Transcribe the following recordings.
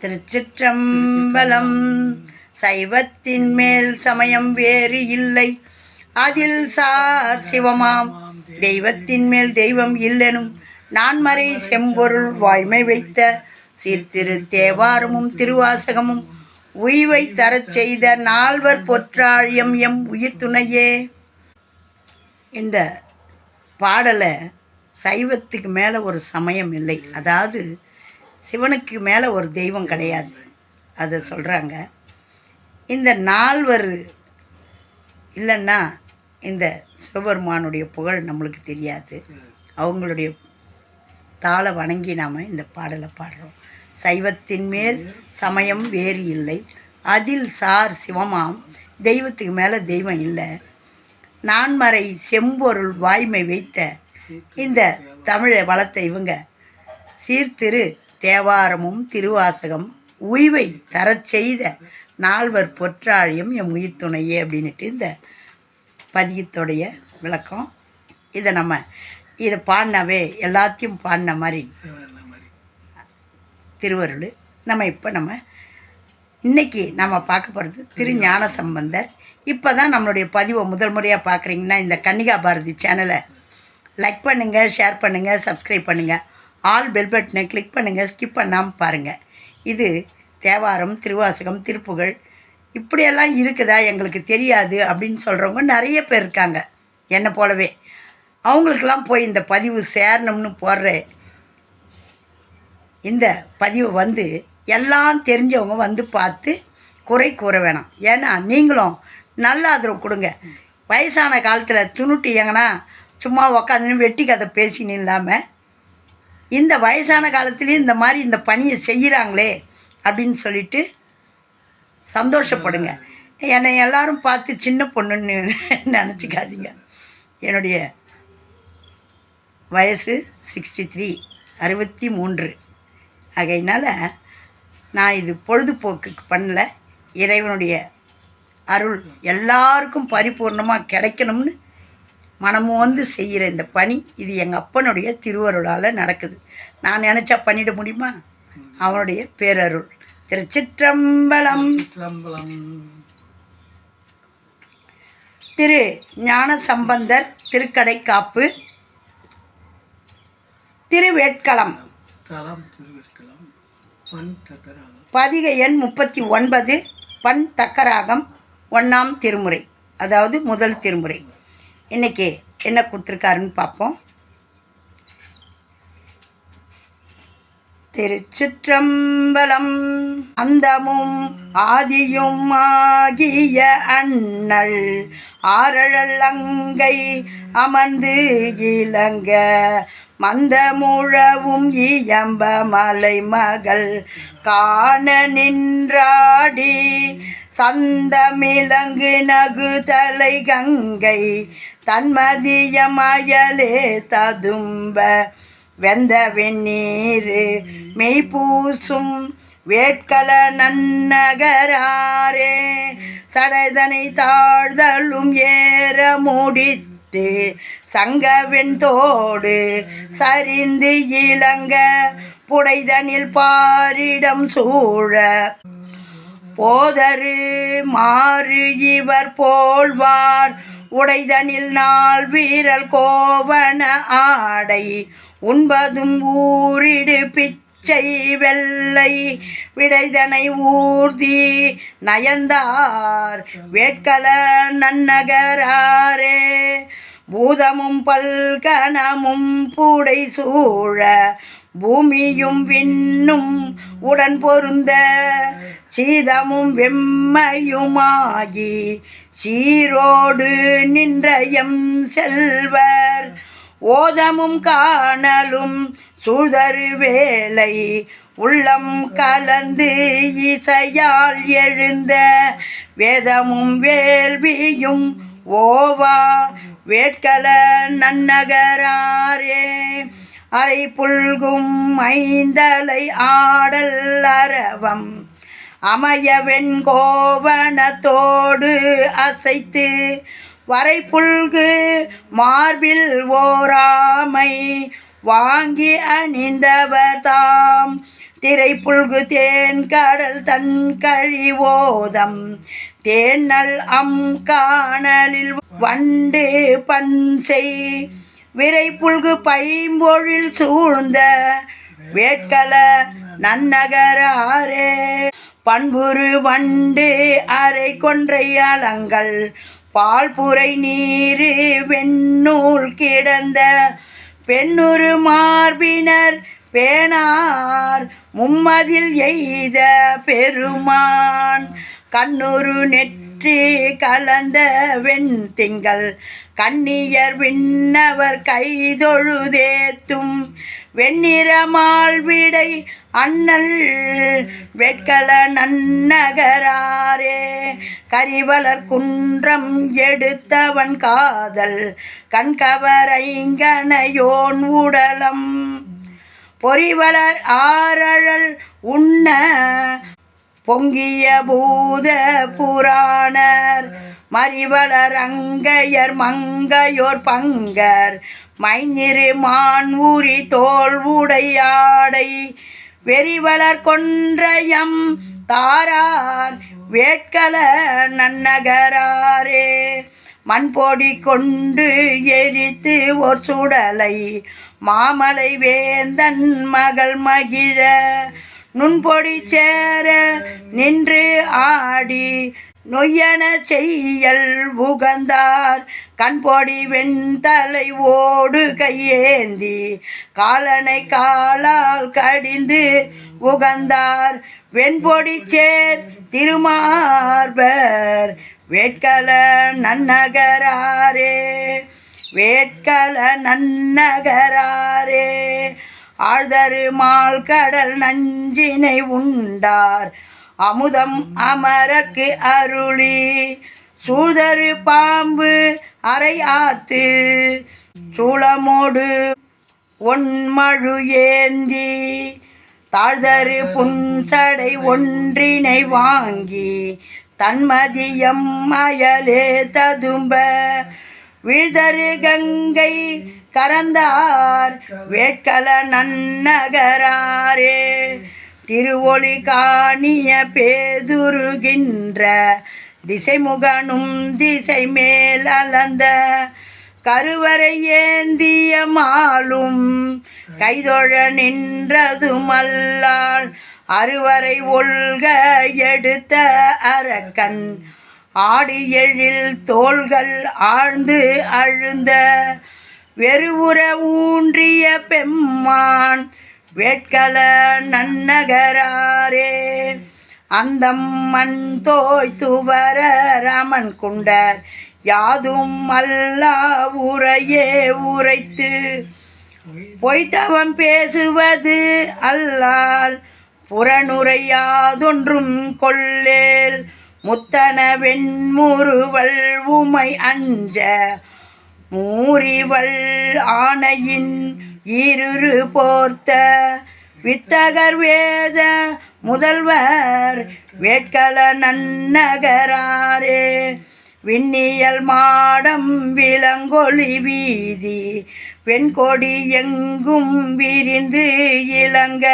திருச்சிற்றம்பலம். சைவத்தின் மேல் சமயம் வேறு இல்லை. அதில் சார் சிவமாம். தெய்வத்தின் மேல் தெய்வம் இல்லெனும் நான்மறை செம்பொருள் வாய்மை வைத்த சீர்திரு தேவாரமும் திருவாசகமும் உய்வை தரச் செய்த நால்வர் பொற்றாழியம் எம் உயிர் துணையே இந்த பாடலை சைவத்துக்கு மேலே ஒரு சமயம் இல்லை. அதாவது சிவனுக்கு மேலே ஒரு தெய்வம் கிடையாது. அதை சொல்கிறாங்க இந்த நால்வர் இல்லைன்னா இந்த சிவபெருமானுடைய புகழ் நம்மளுக்கு தெரியாது. அவங்களுடைய தாளை வணங்கி நாம் இந்த பாடலை பாடுறோம். சைவத்தின் மேல் சமயம் வேறு இல்லை. அதில் சார் சிவமாம். தெய்வத்துக்கு மேலே தெய்வம் இல்லை. நான்மறை செம்பொருள் வாய்மை வைத்த இந்த தமிழை வளர்த்த இவங்க. சீர்திரு தேவாரமும் திருவாசகம் உய்வை தரச் செய்த நால்வர் பொற்றாழியும் எம் உயிர் துணையே அப்படின்ட்டு இந்த பதியத்துடைய விளக்கம். இதை நம்ம இதை பாடினாவே எல்லாத்தையும் பாடின மாதிரி திருவருள். நம்ம இப்போ நம்ம இன்னைக்கு நம்ம பார்க்க போகிறது திருஞான சம்பந்தர். இப்போ தான் நம்மளுடைய பதிவை முதல் முறையாக பார்க்குறீங்கன்னா இந்த கன்னிகா பாரதி சேனலை லைக் பண்ணுங்கள் ஷேர் பண்ணுங்கள் சப்ஸ்கிரைப் பண்ணுங்கள் ஆல் பெல் பட்டனை கிளிக் பண்ணுங்கள் ஸ்கிப் பண்ணாமல் பாருங்கள் இது தேவாரம் திருவாசகம் திருப்புகழ் இப்படியெல்லாம் இருக்குதா? எங்களுக்கு தெரியாது அப்படின்னு சொல்கிறவங்க நிறைய பேர் இருக்காங்க. என்னை போலவே. அவங்களுக்கெல்லாம் போய் இந்த பதிவு சேரணும்னு போடுற இந்த பதிவு வந்து எல்லாம் தெரிஞ்சவங்க வந்து பார்த்து குறை கூற வேணாம். ஏன்னா நீங்களும் நல்ல ஆதரவு கொடுங்க. வயசான காலத்தில் துணுட்டு எங்கன்னா சும்மா உக்காந்துன்னு வெட்டி கதை பேசின்னு இல்லாமல் இந்த வயசான காலத்துலேயும் இந்த மாதிரி இந்த பணியை செய்கிறாங்களே அப்படின்னு சொல்லிட்டு சந்தோஷப்படுங்க. என்னை எல்லாரும் பார்த்து சின்ன பொண்ணுன்னு நினச்சிக்காதீங்க. என்னுடைய வயசு சிக்ஸ்டி த்ரீ அறுபத்தி மூன்று. ஆகையினால் நான் இது பொழுதுபோக்குக்கு பண்ணல. இறைவனுடைய அருள் எல்லாருக்கும் பரிபூர்ணமாக கிடைக்கணும்னு மனமும் வந்து செய்கிற இந்த பணி இது எங்கள் அப்பனுடைய திருவருளால் நடக்குது. நான் நினச்சா பண்ணிட முடியுமா? அவனுடைய பேரருள். திருச்சிற்றம்பலம். திரு ஞான சம்பந்தர் திருக்கடை காப்பு திருவேட்களம் பதிகை எண் முப்பத்தி ஒன்பது. பண் தக்கராகம். ஒன்றாம் திருமுறை. அதாவது முதல் திருமுறை. இன்னைக்கு என்ன கொடுத்துருக்காருன்னு பார்ப்போம். திருச்சிற்றம்பலம் அந்தமும் ஆதியும் ஆகிய அண்ணல் ஆரழல் அங்கை அமர்ந்து இளங்க மந்தமுழவும் இயம்ப மலை மகள் காண நின்றாடி சந்தமிலங்கு நகு தலை கங்கை தன்மதியமயலே ததும்ப வெந்த வெந்நீர் மெய்பூசும் வேட்கல நன்னகராரே சடைதனை தாழ்தலும் ஏற முடித்து சங்கவெண்தோடு சரிந்து இளங்க புடைதனில் பாரிடம் சூழ போதரு மாறு இவர் போல்வார். உடைதனில் நாள் வீரல் கோவன ஆடை. உண்பதும் ஊரிடு பிச்சை வெள்ளை. விடைதனை ஊர்தி நயந்தார். வேட்கல நன்னகராரே. பூதமும் பல்கணமும் பூடை சூழ. பூமியும் விண்ணும் உடன் பொருந்த சீதமும் வெம்மையுமாகி சீரோடு நின்ற எம் செல்வர். ஓதமும் காணலும் சூழ்தரு வேலை உள்ளம் கலந்து இசையால் எழுந்த வேதமும் வேள்வியும் ஓவா வேட்கல நன்னகராரே. அரை புல்கும் ஐந்தலை ஆடல் அரவம் அமையவெண் கோவணத்தோடு அசைத்து வரை புல்கு மார்பில் ஓராமை வாங்கி அணிந்தவர் தாம். திரை புல்கு தேன் கடல் தன் கழிவோதம் தேனல் அம் காணலில் வண்டு பன்செய் விரை புல்கு பைம்பொழில் சூழ்ந்த வேட்கல நன்னகராரே. பண்புரு வண்டு அரை கொன்றை அலங்கள் பால்புரை நீரு வெண்ணூல் கிடந்த பெண்ணுரு மார்பினர் பேணார் மும்மதில் எய்த பெருமான். கண்ணுரு நெற்றி கலந்த வெண் திங்கள் கண்ணியர் விண்ணவர் கைதொழுதேத்தும் வெண்ணிறமாள் விடை அண்ணல் வெட்கல நன்னகராரே. கரிவலர் குன்றம் எடுத்தவன் காதல் கண்கவரைங்கனையோன் உடலம். பொறிவளர் ஆரழல் உண்ண பொங்கிய பூத புராணர். மறிவளர் அங்கையர் மங்கையோர் பங்கர். மைஞிரு மான் ஊரி தோல் உடையாடை வெறிவளர் கொன்றயம் தாரார் வேட்கல நன்னகராரே. மண்பொடி கொண்டு எரித்து ஒரு சுடலை. மாமலை வேந்தன் மகள் மகிழ. நுண்பொடி சேர நின்று ஆடி. நொய்யன செய்யல் உகந்தார். கண்பொடி வெண்தலை ஓடு கையேந்தி காலனை காலால் கடிந்து உகந்தார். வெண்பொடி சேர் திருமார்பர் வேட்கல நன்னகராரே வேட்கல நன்னகராரே. ஆழ்தரு மால் கடல் நஞ்சினை உண்டார் அமுதம் அமரக்கு அருளி. சூதரு பாம்பு அரையாத்து ஆத்து சூளமோடு ஒன்மழு ஏந்தி தாழ்தரு புன்சடை ஒன்றினை வாங்கி தன்மதியம் மயலே ததும்ப. வீழ்தரு கங்கை கரந்தார் வேட்கல நன்னகராரே. திருவொளி காணிய பேதுருகின்ற திசைமுகனும் திசை மேல் அளந்த கருவறை ஏந்திய மாலும் கைதொழ நின்றதுமல்லால் அறுவரை ஒல்க எடுத்த அரக்கன் ஆடி எழில் தோள்கள் ஆழ்ந்து அழுந்த வெறுவுற ஊன்றிய பெம்மான் வேட்கல நன்னகராரே. அந்தம் மண் தோய் துவர ராமன் குண்டர் யாதும் அல்லா உரையே உரைத்து. பொய்த்தவம் பேசுவது அல்லால் புறனுரையாதொன்றும் கொள்ளேல். முத்தன வெண்முறுவல் உமை அஞ்ச மூறிவள் ஆணையின் இருறு போர்த்த. வித்தகர் வேத முதல்வர் வேட்கல நன்னகராரே. விண்ணியல் மாடம் விலங்கொலி வீதி வெண்கொடி எங்கும் விரிந்து இளங்க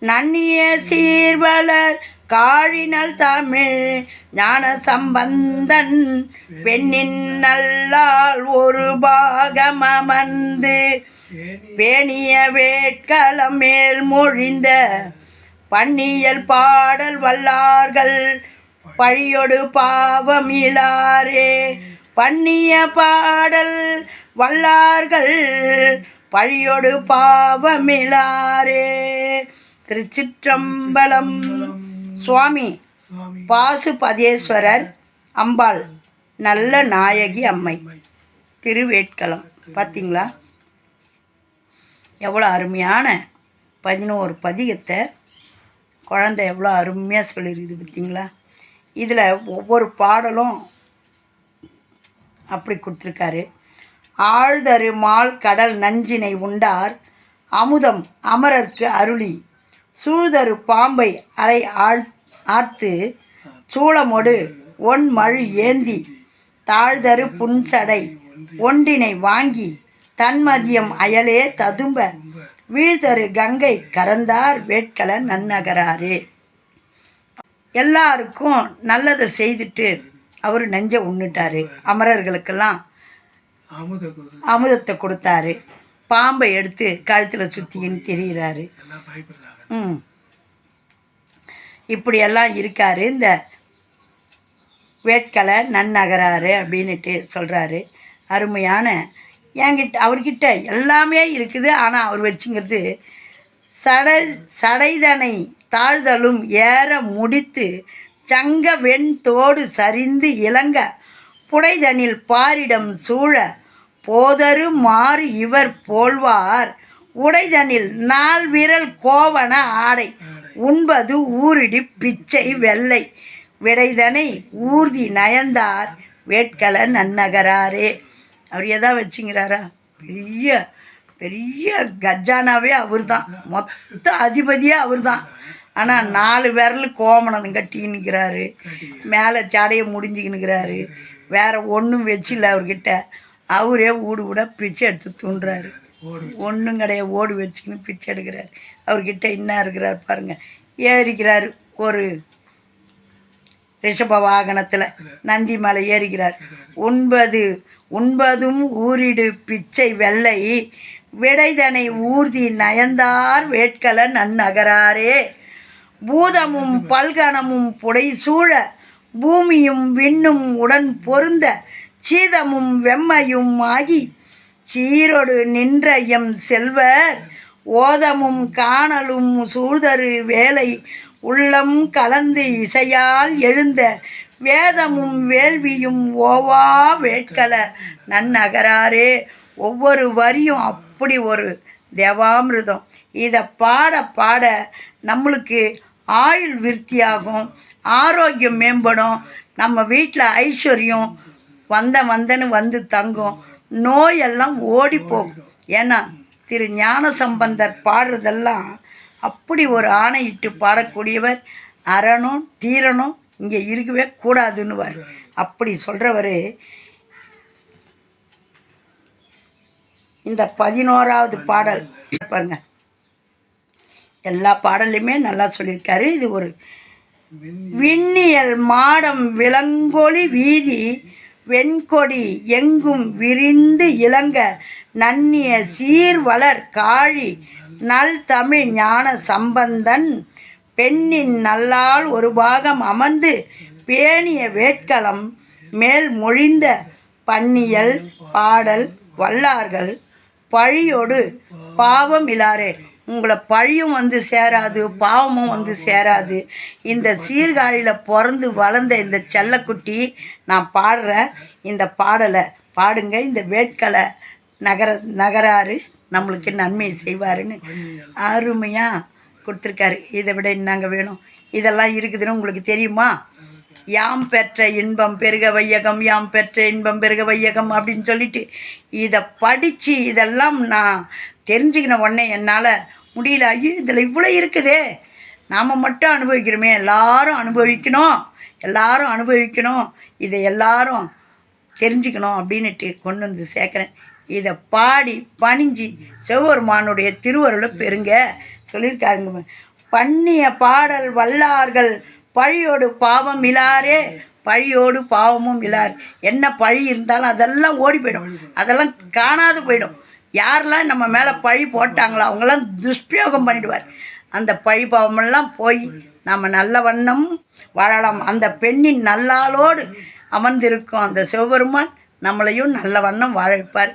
நன்னிய சீர்வளர் காழினல் தமிழ் ஞான சம்பந்தன் பெண்ணின் நல்லால் ஒரு பாகம் அமர்ந்து பேணிய வேட்களம் மேல் மொழிந்த பன்னியல் பாடல் வல்லார்கள் பழியொடு பாவம் இலாரே. பண்ணிய பாடல் வல்லார்கள் பழியொடு பாவமிலாரே திருச்சிற்றம்பலம் சுவாமி பாசுபதேஸ்வரர் அம்பாள் நல்ல நாயகி அம்மை. திருவேட்களம். பார்த்தீங்களா எவ்வளோ அருமையான பதினோரு பதிகத்தை குழந்தை எவ்வளோ அருமையாக சொல்லியிருக்குது பார்த்தீங்களா? இதில் ஒவ்வொரு பாடலும் அப்படி கொடுத்துருக்காரு. ஆழ்தரு மால் கடல் நஞ்சினை உண்டார் அமுதம் அமரர்க்கு அருளி. சூழ்தரு பாம்பை அரை ஆழ் ஆர்த்து சூளமொடு ஒன் மழு ஏந்தி. தாழ்தரு புன்சடை ஒன்றினை வாங்கி தன்மதியம் அயலே ததும்ப. வீழ்தரு கங்கை கறந்தார் வேட்கல நன்னகராரே. எல்லாருக்கும் நல்லதை செய்துட்டு அவர் நெஞ்ச உண்ணுட்டாரு. அமரர்களுக்கெல்லாம் அமுதத்தை கொடுத்தாரு. பாம்பை எடுத்து கழுத்தில் சுற்றின்னு தெரிகிறாரு ம். இப்படியெல்லாம் இருக்கார். இந்த வேட்கலை நன்னகராறு அப்படின்னுட்டு சொல்கிறாரு அருமையான என்கிட்ட அவர்கிட்ட எல்லாமே இருக்குது. ஆனால் அவர் வச்சுங்கிறது சடை சடைதனை தாழ்தலும் ஏற முடித்து சங்க வெண்தோடு சரிந்து இளங்க புடைதனில் பாரிடம் சூழ போதரு மாறு இவர் போல்வார் உடைதனில் நால் விரல் கோவண ஆடை உண்பது ஊரிடி பிச்சை வெள்ளை. விடைதனை ஊர்தி நயந்தார் வேட்கல நன்னகராரே. அவர் எதா வச்சுங்கிறாரா? பெரிய பெரிய கஜானாவே அவர் தான் மொத்த அதிபதியே அவர் தான் ஆனால் நாலு விரல் கோமணம் கட்டின்னுக்கிறாரு மேலே சடையை முடிஞ்சுக்கினுக்கிறாரு வேற ஒன்றும் வச்சில்ல அவர்கிட்ட. அவரே ஊடு கூட பிச்சை எடுத்து தூண்டுறாரு. ஒன்றும் கிடையாது. ஓடு வச்சுக்கின்னு பிச்சை எடுக்கிறார். அவர்கிட்ட என்ன இருக்கிறார் பாருங்கள் ஏறிக்கிறார். ஒரு ரிஷப வாகனத்தில் நந்தி மலை ஏறுகிறார். ஒன்பது உண்பதும் ஊரிடு பிச்சை வெள்ளை. விடைதனை ஊர்தி நயந்தார் வேட்கல நன்னகராரே. பூதமும் பல்கணமும் புடைசூழ பூமியும் விண்ணும் உடன் பொருந்த சீதமும் வெம்மையும் ஆகி சீரொடு நின்ற எம் செல்வர். ஓதமும் காணலும் சூழ்தரு வேலை உள்ளம் கலந்து இசையால் எழுந்த வேதமும் வேள்வியும் ஓவா வேட்கல. நன்னகராரே ஒவ்வொரு வரியும் அப்படி ஒரு தேவாமிர்தம். இதை பாட பாட நம்மளுக்கு ஆயுள் விருத்தியாகும் ஆரோக்கியம் மேம்படும் நம்ம வீட்டில் ஐஸ்வர்யம் வந்த வந்தன்னு வந்து தங்கும் நோயெல்லாம் ஓடி போகும். ஏன்னா திரு ஞான சம்பந்தர் பாடுறதெல்லாம் அப்படி ஒரு ஆணையிட்டு பாடக்கூடியவர் அறணும் தீரணும் இங்கே இருக்கவே கூடாதுன்னுவார். அப்படி சொல்கிறவர் இந்த பதினோராவது பாடல் பாருங்க. எல்லா பாடலையுமே நல்லா சொல்லியிருக்காரு. இது ஒரு விண்ணியல் மாடம் விலங்கொலி வீதி வெண்கொடி எங்கும் விரிந்து இளங்க நன்னிய சீர்வளர் காழி நல் தமிழ் ஞான சம்பந்தன் பெண்ணின் நல்லால் ஒரு பாகம் அமர்ந்து பேணிய வேட்களம் மேல் மொழிந்த பன்னியல் பாடல் வல்லார்கள் பழியோடு பாவம் இலாரே உங்களை பழியும் வந்து சேராது பாவமும் வந்து சேராது. இந்த சீர்காழியில் பிறந்து வளர்ந்த இந்த செல்லக்குட்டி நான் பாடுறேன் இந்த பாடலை. பாடுங்க இந்த வேட்கலை நகர நகராறு நம்மளுக்கு நன்மை செய்வாருன்னு அருமையாக கொடுத்துருக்காரு. இதை விட என்னங்க வேணும்? இதெல்லாம் இருக்குதுன்னு உங்களுக்கு தெரியுமா? யாம் பெற்ற இன்பம் பெருக வையகம் யாம் பெற்ற இன்பம் பெருக வையகம் அப்படின்னு சொல்லிட்டு இதை படித்து இதெல்லாம் நான் தெரிஞ்சுக்கின உடனே என்னால் முடியல. ஐயோ இதில் இவ்வளோ இருக்குதே. நாம் மட்டும் அனுபவிக்கிறோமே. எல்லாரும் அனுபவிக்கணும். எல்லாரும் அனுபவிக்கணும். இதை எல்லாரும் தெரிஞ்சுக்கணும் அப்படின்னுட்டு கொண்டு வந்து சேர்க்குறேன். இதை பாடி பணிஞ்சு சிவபெருமானுடைய திருவருளை பெறுங்க. சொல்லியிருக்காருங்க பண்ணிய பாடல் வல்லார்கள் பழியோடு பாவம் இலாரே பழியோடு பாவமும் இலார். என்ன பழி இருந்தாலும் அதெல்லாம் ஓடி போயிடும். அதெல்லாம் காணாது போயிடும். யாரெல்லாம் நம்ம மேலே பழி போட்டாங்களோ அவங்களாம் துஷ்பிரயோகம் பண்ணிடுவார். அந்த பழி பாவமெல்லாம் போய் நம்ம நல்ல வண்ணம் வாழலாம். அந்த பெண்ணின் நல்லாளோடு அமர்ந்திருக்கும் அந்த சிவபெருமான் நம்மளையும் நல்ல வண்ணம் வாழ வைப்பார்.